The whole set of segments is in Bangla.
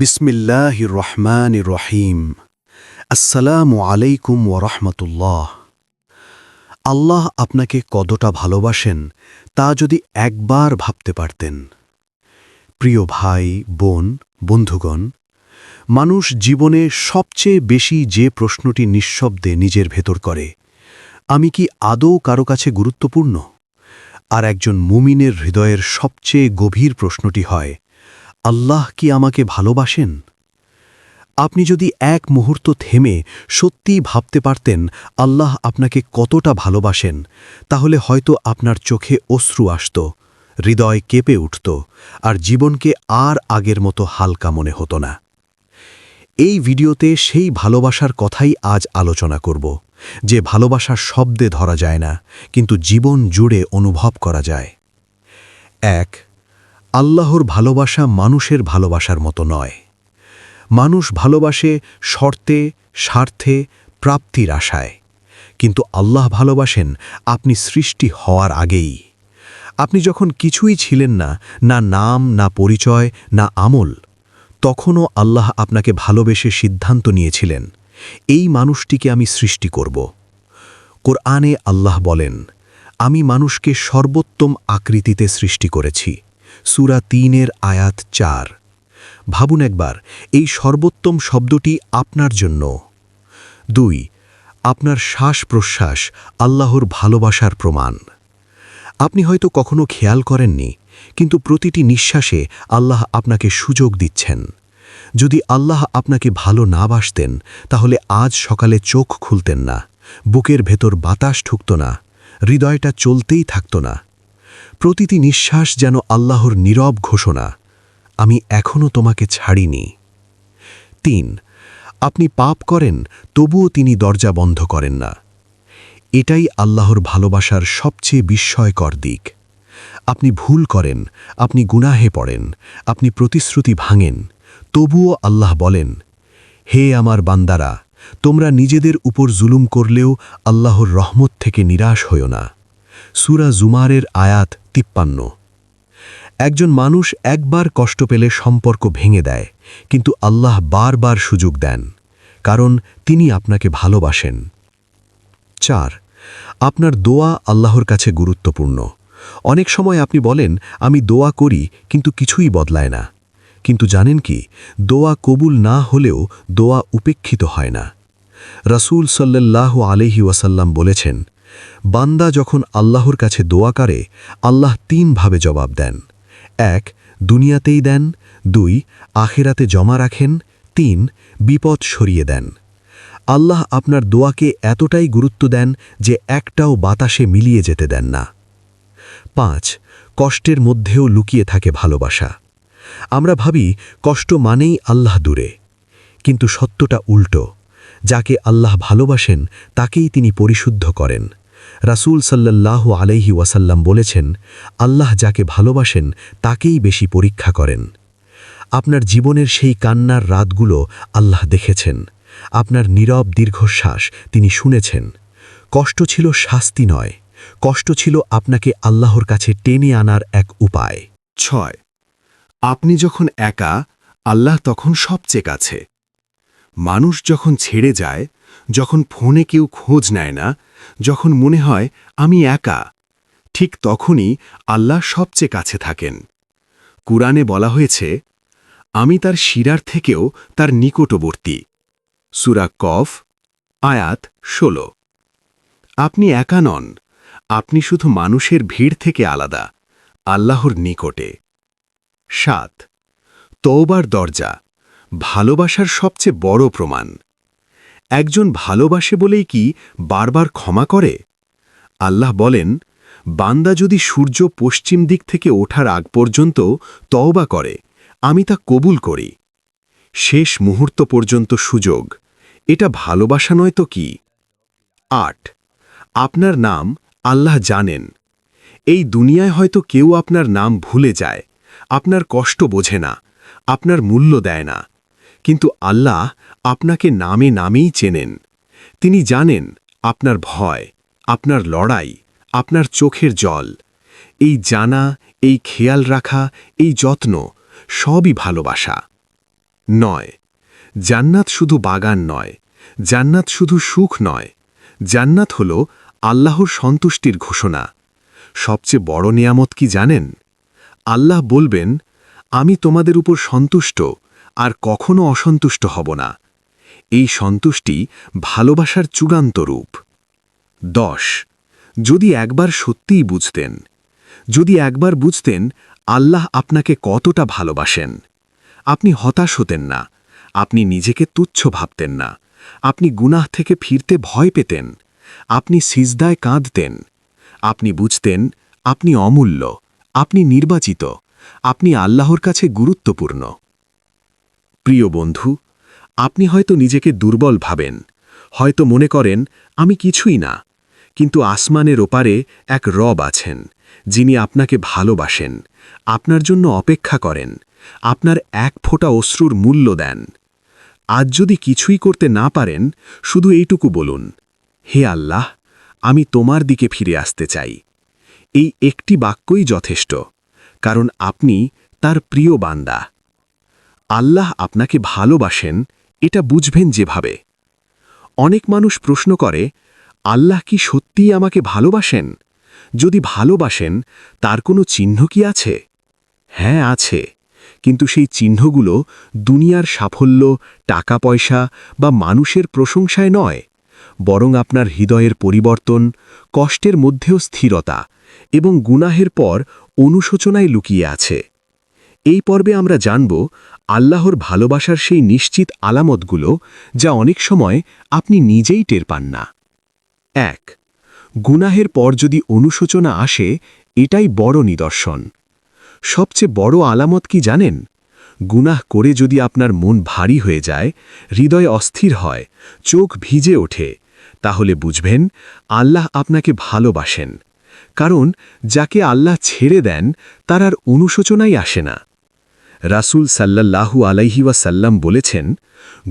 বিসমিল্লাহ রহমান রহিম। আসসালামু আলাইকুম ওরহমতুল্লাহ আল্লাহ আপনাকে কতটা ভালোবাসেন তা যদি একবার ভাবতে পারতেন। প্রিয় ভাই, বোন, বন্ধুগণ, মানুষ জীবনে সবচেয়ে বেশি যে প্রশ্নটি নিঃশব্দে নিজের ভেতর করে, আমি কি আদৌ কারও কাছে গুরুত্বপূর্ণ? আর একজন মুমিনের হৃদয়ের সবচেয়ে গভীর প্রশ্নটি হয় আল্লাহ কি আমাকে ভালোবাসেন? আপনি যদি এক মুহূর্ত থেমে সত্যিই ভাবতে পারতেন আল্লাহ আপনাকে কতটা ভালোবাসেন, তাহলে হয়তো আপনার চোখে অশ্রু আসত, হৃদয় কেঁপে উঠত, আর জীবনকে আর আগের মতো হালকা মনে হতো না। এই ভিডিওতে সেই ভালোবাসার কথাই আজ আলোচনা করব, যে ভালোবাসার শব্দে ধরা যায় না, কিন্তু জীবন জুড়ে অনুভব করা যায়। এক আল্লাহর ভালোবাসা মানুষের ভালোবাসার মতো নয়। মানুষ ভালোবাসে শর্তে, স্বার্থে, প্রাপ্তির আশায়। কিন্তু আল্লাহ ভালোবাসেন আপনি সৃষ্টি হওয়ার আগেই। আপনি যখন কিছুই ছিলেন না না নাম, না পরিচয়, না আমল, তখনও আল্লাহ আপনাকে ভালোবেসে সিদ্ধান্ত নিয়েছিলেন, এই মানুষটিকে আমি সৃষ্টি করব। কোরআনে আল্লাহ বলেন, আমি মানুষকে সর্বোত্তম আকৃতিতে সৃষ্টি করেছি। সুরা তিনের আয়াত চার। ভাবুন একবার, এই সর্বোত্তম শব্দটি আপনার জন্য। দুই, আপনার শ্বাস প্রশ্বাস আল্লাহর ভালোবাসার প্রমাণ। আপনি হয়তো কখনো খেয়াল করেননি, কিন্তু প্রতিটি নিঃশ্বাসে আল্লাহ আপনাকে সুযোগ দিচ্ছেন। যদি আল্লাহ আপনাকে ভালো না বাসতেন, তাহলে আজ সকালে চোখ খুলতেন না, বুকের ভেতর বাতাস ঠুকত না, হৃদয়টা চলতেই থাকত না। প্রতিটি নিঃশ্বাস যেন আল্লাহর নীরব ঘোষণা, আমি এখনও তোমাকে ছাড়িনি। তিন, আপনি পাপ করেন, তবুও তিনি দরজা বন্ধ করেন না। এটাই আল্লাহর ভালোবাসার সবচেয়ে বিস্ময়কর দিক। আপনি ভুল করেন, আপনি গুনাহে পড়েন, আপনি প্রতিশ্রুতি ভাঙেন, তবুও আল্লাহ বলেন, হে আমার বান্দারা, তোমরা নিজেদের উপর জুলুম করলেও আল্লাহর রহমত থেকে নিরাশ হইও না। সুরা জুমারের আয়াত তিপ্পান্ন। একজন মানুষ একবার কষ্ট পেলে সম্পর্ক ভেঙে দেয়, কিন্তু আল্লাহ বারবার সুযোগ দেন, কারণ তিনি আপনাকে ভালোবাসেন। চার, আপনার দোয়া আল্লাহর কাছে গুরুত্বপূর্ণ। অনেক সময় আপনি বলেন, আমি দোয়া করি, কিন্তু কিছুই বদলায় না। কিন্তু জানেন কি, দোয়া কবুল না হলেও দোয়া উপেক্ষিত হয় না। রাসূল সাল্লাহ আলহি ওয়াসাল্লাম বলেছেন বান্দা যখন আল্লাহর কাছে দোয়া করে, আল্লাহ তিনভাবে জবাব দেন। এক, দুনিয়াতেই দেন। দুই, আখেরাতে জমা রাখেন। তিন, বিপদ সরিয়ে দেন। আল্লাহ আপনার দোয়াকে এতটাই গুরুত্ব দেন যে একটাও বাতাসে মিলিয়ে যেতে দেন না। পাঁচ, কষ্টের মধ্যেও লুকিয়ে থাকে ভালোবাসা। আমরা ভাবি কষ্ট মানেই আল্লাহ দূরে, কিন্তু সত্যটা উল্টো। যাকে আল্লাহ ভালোবাসেন, তাকেই তিনি পরিশুদ্ধ করেন। রাসূল সাল্লাহ আলাইহি ওয়াসাল্লাম বলেছেন, আল্লাহ যাকে ভালোবাসেন, তাকেই বেশি পরীক্ষা করেন। আপনার জীবনের সেই কান্নার রাতগুলো আল্লাহ দেখেছেন। আপনার নীরব দীর্ঘশ্বাস তিনি শুনেছেন। কষ্ট ছিল শাস্তি নয়, কষ্ট ছিল আপনাকে আল্লাহর কাছে টেনে আনার এক উপায়। ছয়, আপনি যখন একা, আল্লাহ তখন সবচেয়ে কাছে। মানুষ যখন ছেড়ে যায়, যখন ফোনে কেউ খোঁজ নেয় না, যখন মনে হয়, আমি একা, ঠিক তখনই আল্লাহ সবচেয়ে কাছে থাকেন। কুরআনে বলা হয়েছে, আমি তার শিরার থেকেও তার নিকটবর্তী। সুরা কফ, আয়াত ১৬ আপনি একা নন, আপনি শুধু মানুষের ভিড় থেকে আলাদা, আল্লাহর নিকটে। সাত তৌবার দরজা। ভালোবাসার সবচেয়ে বড় প্রমাণ। একজন ভালোবাসে বলেই কি বারবার ক্ষমা করে? আল্লাহ বলেন, বান্দা যদি সূর্য পশ্চিম দিক থেকে ওঠার আগ পর্যন্ত তওবা করে, আমি তা কবুল করি। শেষ মুহূর্ত পর্যন্ত সুযোগ, এটা ভালোবাসা নয় তো কি? আট, আপনার নাম আল্লাহ জানেন। এই দুনিয়ায় হয়তো কেউ আপনার নাম ভুলে যায়, আপনার কষ্ট বোঝে না, আপনার মূল্য দেয় না কিন্তু আল্লাহ আপনাকে নামে নামেই চেনেন। তিনি জানেন আপনার ভয়, আপনার লড়াই, আপনার চোখের জল। এই জানা, এই খেয়াল রাখা, এই যত্ন সবই ভালোবাসা। নয়, জান্নাত শুধু বাগান নয়, জান্নাত শুধু সুখ নয়। জান্নাত হল আল্লাহর সন্তুষ্টির ঘোষণা। সবচেয়ে বড় নিয়ামত কি জানেন? আল্লাহ বলবেন, আমি তোমাদের উপর সন্তুষ্ট আর কখনো অসন্তুষ্ট হব না। এই সন্তুষ্টি ভালোবাসার চূড়ান্ত রূপ। দশ। যদি একবার সত্যিই বুঝতেন, যদি একবার বুঝতেন আল্লাহ আপনাকে কতটা ভালোবাসেন, আপনি হতাশ হতেন না, আপনি নিজেকে তুচ্ছ ভাবতেন না, আপনি গুনাহ থেকে ফিরতে ভয় পেতেন, আপনি সিজদায় কাঁদতেন, আপনি বুঝতেন আপনি অমূল্য, আপনি নির্বাচিত, আপনি আল্লাহর কাছে গুরুত্বপূর্ণ। প্রিয় বন্ধু, আপনি হয়তো নিজেকে দুর্বল ভাবেন। হয়তো মনে করেন, আমি কিছুই না। কিন্তু আসমানের ওপারে এক রব আছেন, যিনি আপনাকে ভালোবাসেন, আপনার জন্য অপেক্ষা করেন, আপনার এক ফোঁটা অশ্রুর মূল্য দেন। আজ যদি কিছুই করতে না পারেন, শুধু এইটুকু বলুন, হে আল্লাহ, আমি তোমার দিকে ফিরে আসতে চাই। এই একটি বাক্যই যথেষ্ট, কারণ আপনি তার প্রিয় বান্দা। আল্লাহ আপনাকে ভালোবাসেন, এটা বুঝবেন যেভাবে। অনেক মানুষ প্রশ্ন করে, আল্লাহ কি সত্যিই আমাকে ভালোবাসেন? যদি ভালোবাসেন, তার কোনো চিহ্ন কি আছে? হ্যাঁ আছে। কিন্তু সেই চিহ্নগুলো দুনিয়ার সাফল্য টাকা পয়সা বা মানুষের প্রশংসায় নয়। বরং আপনার হৃদয়ের পরিবর্তন, কষ্টের মধ্যেও স্থিরতা এবং গুনাহের পর অনুশোচনায় লুকিয়ে আছে। এই পর্বে আমরা জানব আল্লাহর ভালোবাসার সেই নিশ্চিত আলামতগুলো যা অনেক সময় আপনি নিজেই টের পান না। এক, গুনাহের পর যদি অনুশোচনা আসে, এটাই বড় নিদর্শন। সবচেয়ে বড় আলামত কি জানেন? গুনাহ করে যদি আপনার মন ভারী হয়ে যায়, হৃদয় অস্থির হয়, চোখ ভিজে ওঠে, তাহলে বুঝবেন আল্লাহ আপনাকে ভালোবাসেন। কারণ যাকে আল্লাহ ছেড়ে দেন, তার আর অনুশোচনাই আসে না। রাসুল সাল্লাল্লাহু আলাইহি ওয়াসাল্লাম বলেছেন,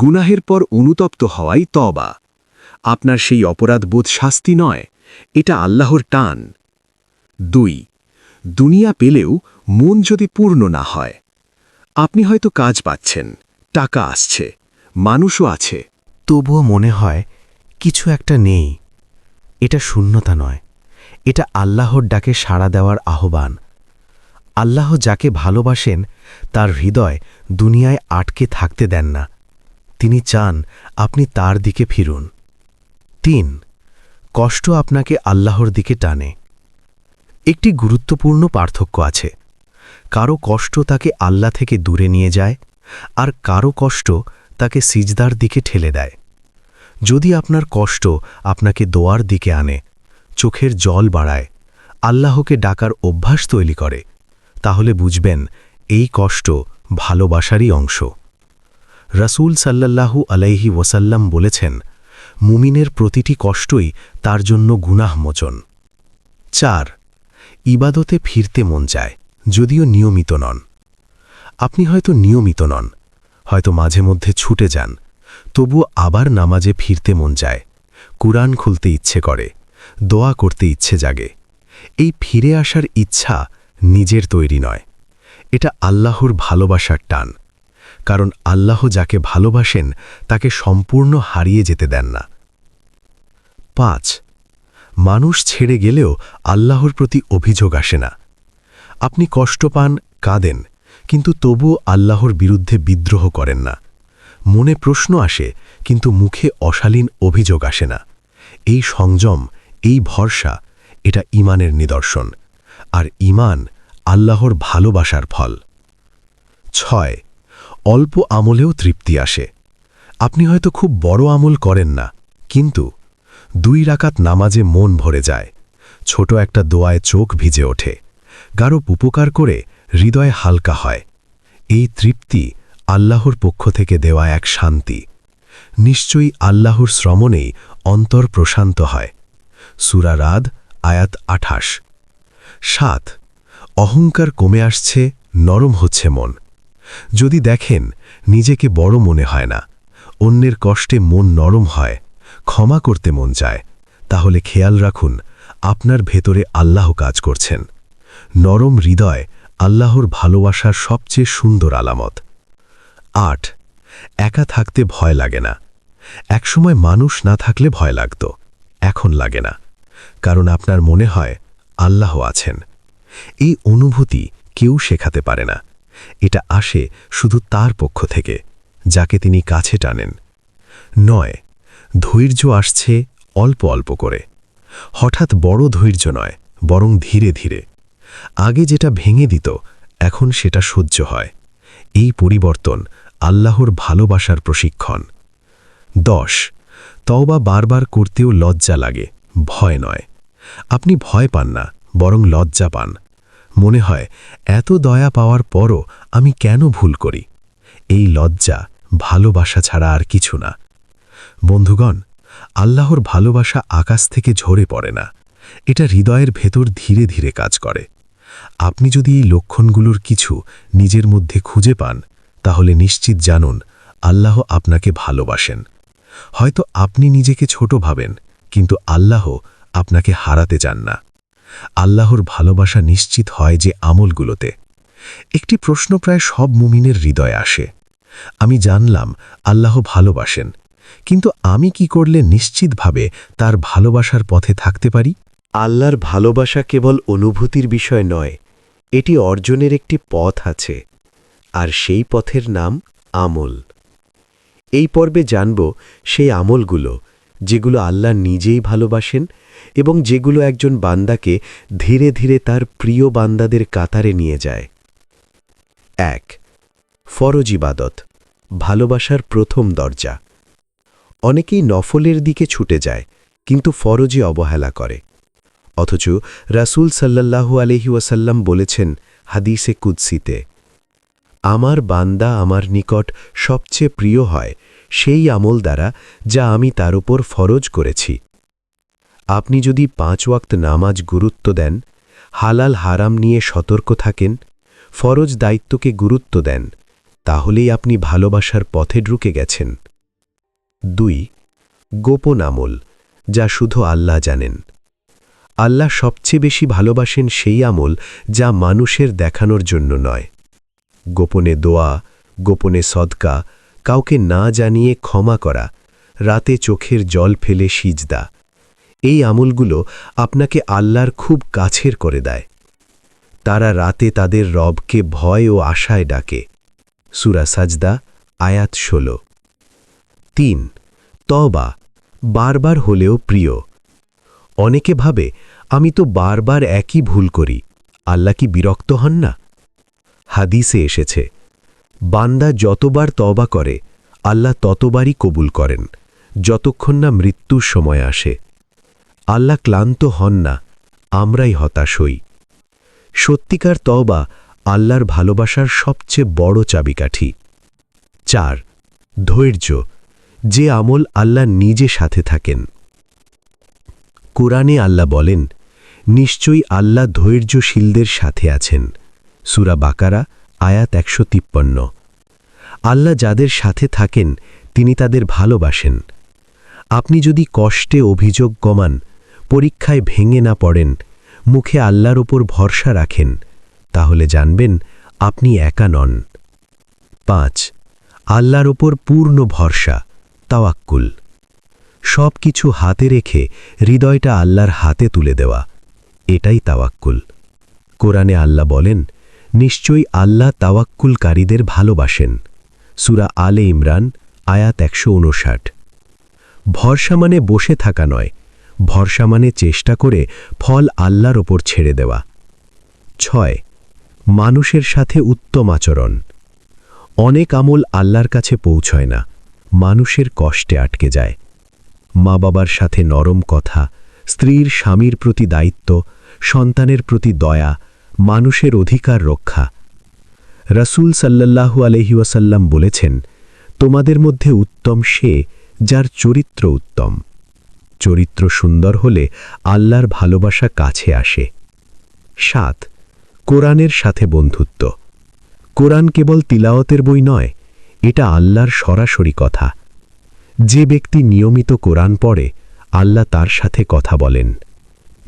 গুনাহের পর অনুতপ্ত হওয়াই তবা আপনার সেই অপরাধবোধ শাস্তি নয়, এটা আল্লাহর টান। দুই, দুনিয়া পেলেও মন যদি পূর্ণ না হয়, আপনি হয়তো কাজ পাচ্ছেন, টাকা আসছে, মানুষও আছে। তবুও মনে হয়, কিছু একটা নেই, এটা শূন্যতা নয়, এটা আল্লাহর ডাকে সাড়া দেওয়ার আহ্বান। আল্লাহ যাকে ভালোবাসেন তার হৃদয় দুনিয়ায় আটকে থাকতে দেন না। তিনি চান আপনি তার দিকে ফিরুন। তিন, কষ্ট আপনাকে আল্লাহর দিকে টানে। একটি গুরুত্বপূর্ণ পার্থক্য আছে। কারও কষ্ট তাকে আল্লাহ থেকে দূরে নিয়ে যায়, আর কারও কষ্ট তাকে সিজদার দিকে ঠেলে দেয়। যদি আপনার কষ্ট আপনাকে দোয়ার দিকে আনে, চোখের জল বাড়ায়, আল্লাহকে ডাকার অভ্যাস তৈরি করে, তাহলে বুঝবেন এই কষ্ট ভালোবাসারই অংশ। রাসূল সাল্লাল্লাহু আলাইহি ওয়াসাল্লাম বলেছেন, মুমিনের প্রতিটি কষ্টই তার জন্য গুনাহমোচন। চার, ইবাদতে ফিরতে মন চায়, যদিও নিয়মিত নন। আপনি হয়তো নিয়মিত নন, হয়তো মাঝে মধ্যে ছুটে যান তবু আবার নামাজে ফিরতে মন চায়, কুরআন খুলতে ইচ্ছে করে, দোয়া করতে ইচ্ছে জাগে। এই ফিরে আসার ইচ্ছা নিজের তৈরি নয়। এটা আল্লাহর ভালোবাসার টান। কারণ আল্লাহ যাকে ভালোবাসেন, তাকে সম্পূর্ণ হারিয়ে যেতে দেন না। পাঁচ, মানুষ ছেড়ে গেলেও আল্লাহর প্রতি অভিযোগ আসে না। আপনি কষ্ট পান, কাঁদেন, কিন্তু তবুও আল্লাহর বিরুদ্ধে বিদ্রোহ করেন না। মনে প্রশ্ন আসে, কিন্তু মুখে অশালীন অভিযোগ আসে না। এই সংযম, এই ভরসা, এটা ইমানের নিদর্শন। আর ইমান আল্লাহর ভালোবাসার ফল। ছয়, অল্প আমলেও তৃপ্তি আসে। আপনি হয়তো খুব বড় আমল করেন না, কিন্তু দুই রাকাত নামাজে মন ভরে যায়। ছোট একটা দোয়ায় চোখ ভিজে ওঠে। গাঢ় উপকার করে হৃদয় হালকা হয়। এই তৃপ্তি আল্লাহর পক্ষ থেকে দেওয়া এক শান্তি। নিশ্চয়ই আল্লাহর শ্রমণেই অন্তর প্রশান্ত হয়। সুরারাদ আয়াত আঠাশ। সাত অহংকার কমে আসছে, নরম হচ্ছে মন। যদি দেখেন, নিজেকে বড় মনে হয় না, অন্যের কষ্টে মন নরম হয়, ক্ষমা করতে মন চায়, তাহলে খেয়াল রাখুন, আপনার ভেতরে আল্লাহ কাজ করছেন। নরম হৃদয় আল্লাহর ভালোবাসার সবচেয়ে সুন্দর আলামত। আট, একা থাকতে ভয় লাগে না। একসময় মানুষ না থাকলে ভয় লাগত, এখন লাগে না। কারণ আপনার মনে হয়, আল্লাহ আছেন। এই অনুভূতি কেউ শেখাতে পারে না। এটা আসে শুধু তার পক্ষ থেকে, যাকে তিনি কাছে টানেন। নয়, ধৈর্য আসছে অল্প অল্প করে। হঠাৎ বড় ধৈর্য নয়, বরং ধীরে ধীরে। আগে যেটা ভেঙে দিত, এখন সেটা সহ্য হয়। এই পরিবর্তন আল্লাহর ভালোবাসার প্রশিক্ষণ। দশ, তওবা বারবার করতেও লজ্জা লাগে, ভয় নয়। আপনি ভয় পান না, বরং লজ্জা পান। মনে হয়, এত দয়া পাওয়ার পরও আমি কেন ভুল করি? এই লজ্জা, ভালোবাসা ছাড়া আর কিছু না। বন্ধুগণ, আল্লাহর ভালোবাসা আকাশ থেকে ঝরে পড়ে না। এটা হৃদয়ের ভেতর ধীরে ধীরে কাজ করে। আপনি যদি এই লক্ষণগুলোর কিছু নিজের মধ্যে খুঁজে পান, তাহলে নিশ্চিত জানুন, আল্লাহ আপনাকে ভালোবাসেন। হয়তো আপনি নিজেকে ছোট ভাবেন, কিন্তু আল্লাহ আপনাকে হারাতে চান না। আল্লাহর ভালোবাসা নিশ্চিত হয় যে আমলগুলোতে। একটি প্রশ্ন প্রায় সব মুমিনের হৃদয়ে আসে। আমি জানলাম, আল্লাহ ভালোবাসেন, কিন্তু আমি কি করলে নিশ্চিতভাবে তার ভালোবাসার পথে থাকতে পারি? আল্লাহর ভালোবাসা কেবল অনুভূতির বিষয় নয়, এটি অর্জনের একটি পথ আছে, আর সেই পথের নাম আমল। এই পর্বে জানব সেই আমলগুলো যেগুলো আল্লাহ নিজেই ভালোবাসেন এবং যেগুলো একজন বান্দাকে ধীরে ধীরে তার প্রিয় বান্দাদের কাতারে নিয়ে যায়। এক, ফরজ ইবাদত, ভালোবাসার প্রথম দরজা। অনেকেই নফলের দিকে ছুটে যায়, কিন্তু ফরজে অবহেলা করে। অথচ রাসূল সাল্লাল্লাহু আলহি ওয়াসাল্লাম বলেছেন হাদিসে কুদ্সিতে, আমার বান্দা আমার নিকট সবচেয়ে প্রিয় হয় সেই আমল দ্বারা যা আমি তার উপর ফরজ করেছি। আপনি যদি পাঁচ ওয়াক্ত নামাজ গুরুত্ব দেন, হালাল হারাম নিয়ে সতর্ক থাকেন, ফরজ দায়িত্বকে গুরুত্ব দেন, তাহলেই আপনি ভালোবাসার পথে ঢুকে গেছেন। দুই, গোপন আমল, যা শুধু আল্লাহ জানেন। আল্লাহ সবচেয়ে বেশি ভালোবাসেন সেই আমল যা মানুষের দেখানোর জন্য নয়। গোপনে দোয়া, গোপনে সদকা কাউকে না জানিয়ে ক্ষমা করা, রাতে চোখের জল ফেলে সিজদা। এই আমলগুলো আপনাকে আল্লাহর খুব কাছের করে দেয়। তারা রাতে তাদের রবকে ভয় ও আশায় ডাকে। সুরা সাজদা, আয়াত ষোলো। তিন তবা বারবার হলেও প্রিয়। অনেকে ভাবে, আমি তো বারবার একই ভুল করি, আল্লাহ কি বিরক্ত হন না? হাদিসে এসেছে বান্দা যতবার তবা করে, আল্লাহ ততবারই কবুল করেন, যতক্ষণ না মৃত্যুর সময় আসে। আল্লাহ ক্লান্ত হন না, আমরাই হতাশ হই। সত্যিকার তবা আল্লাহর ভালোবাসার সবচেয়ে বড় চাবিকাঠি। চার, ধৈর্য, যে আমল আল্লাহ নিজে সাথে থাকেন। কোরআনে আল্লাহ বলেন, নিশ্চয়ই আল্লাহ ধৈর্যশীলদের সাথে আছেন। সুরা বাকারা আয়াত একশো তিপ্পান্ন। আল্লাহ যাদের সাথে থাকেন, তিনি তাদের ভালোবাসেন। আপনি যদি কষ্টে অভিযোগ কমান পরীক্ষায় ভেঙে না পড়েন, মুখে আল্লাহর ওপর ভরসা রাখেন, তাহলে জানবেন আপনি একা নন। পাঁচ, আল্লাহর ওপর পূর্ণ ভরসা, তাওয়াক্কুল। সব কিছু হাতে রেখে হৃদয়টা আল্লাহর হাতে তুলে দেওয়া, এটাই তাওয়াক্কুল। কোরআনে আল্লাহ বলেন নিশ্চয়ই আল্লাহ তাওয়াক্কুলকারীদের ভালোবাসেন। সুরা আলে ইমরান, আয়াত একশো উনষাট ভরসা মানে বসে থাকা নয়, ভরসা মানে চেষ্টা করে ফল আল্লাহর ওপর ছেড়ে দেওয়া। ছয়, মানুষের সাথে উত্তম আচরণ। অনেক আমল আল্লাহর কাছে পৌঁছয় না, মানুষের কষ্টে আটকে যায়। মা বাবার সাথে নরম কথা, স্ত্রীর স্বামীর প্রতি দায়িত্ব, সন্তানের প্রতি দয়া মানুষের অধিকার রক্ষা। রাসূল সাল্লাল্লাহু আলহি ওয়াসাল্লাম বলেছেন, তোমাদের মধ্যে উত্তম সে যার চরিত্র উত্তম। চরিত্র সুন্দর হলে আল্লাহর ভালোবাসা কাছে আসে। সাত, কোরআনের সাথে বন্ধুত্ব। কোরআন কেবল তিলাওয়াতের বই নয়, এটা আল্লাহর সরাসরি কথা। যে ব্যক্তি নিয়মিত কোরআন পড়ে, আল্লাহ তার সাথে কথা বলেন।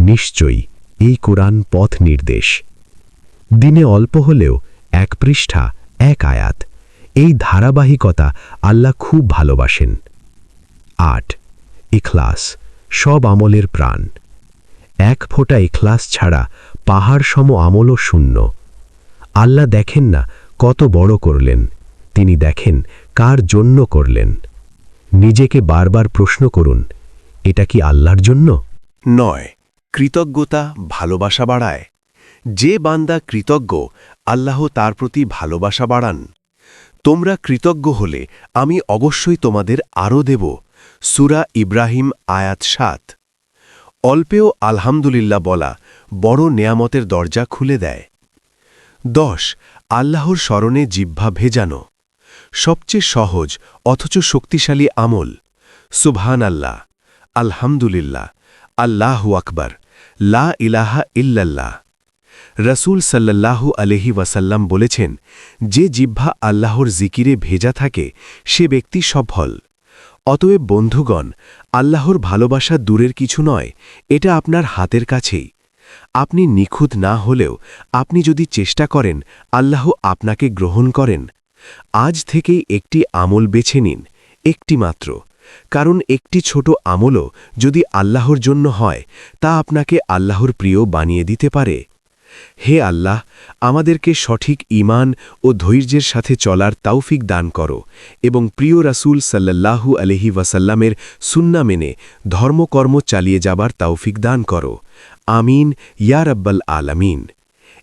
নিশ্চয়ই এই কোরআন পথ নির্দেশ। দিনে অল্প হলেও এক পৃষ্ঠা, এক আয়াত। এই ধারাবাহিকতা আল্লাহ খুব ভালোবাসেন। আট, ইখলাস, সব আমলের প্রাণ। এক ফোঁটা ইখলাস ছাড়া পাহাড় সম আমলও শূন্য। আল্লাহ দেখেন না কত বড় করলেন, তিনি দেখেন কার জন্য করলেন। নিজেকে বারবার প্রশ্ন করুন, এটা কি আল্লাহর জন্য? নয়, কৃতজ্ঞতা ভালোবাসা বাড়ায়। যে বান্দা কৃতজ্ঞ, আল্লাহ তার প্রতি ভালোবাসা বাড়ান। তোমরা কৃতজ্ঞ হলে আমি অবশ্যই তোমাদের আরও দেব, সুরা ইব্রাহিম আয়াত সাত। অল্পেও আলহামদুলিল্লাহ বলা বড় নেয়ামতের দরজা খুলে দেয়। দশ, আল্লাহর স্মরণে জিহ্বা ভেজানো। সবচেয়ে সহজ, অথচ শক্তিশালী আমল। সুবহান আল্লাহ আলহামদুলিল্লাহ, আল্লাহ আকবর, লা ইলাহা ইল্লাল্লাহ। রসুল সাল্লাল্লাহু আলহি ওয়াসাল্লাম বলেছেন, যে জিহ্বা আল্লাহর জিকিরে ভেজা থাকে, সে ব্যক্তি সফল। অতএব বন্ধুগণ, আল্লাহর ভালোবাসা দূরের কিছু নয়, এটা আপনার হাতের কাছেই। আপনি নিখুঁত না হলেও আপনি যদি চেষ্টা করেন, আল্লাহ আপনাকে গ্রহণ করেন। আজ থেকেই একটি আমল বেছে নিন, একটি মাত্র। কারণ একটি ছোট আমলও যদি আল্লাহর জন্য হয়, তা আপনাকে আল্লাহর প্রিয় বানিয়ে দিতে পারে। হে আল্লাহ, আমাদেরকে সঠিক ইমান ও ধৈর্যের সাথে চলার তাওফিক দান করো এবং প্রিয় রাসুল সাল্লাল্লাহু আলহি ওয়াসাল্লামের সুন্না মেনে ধর্মকর্ম চালিয়ে যাবার তাওফিক দান করো। আমিন, ইয়া রব্বাল আলামিন।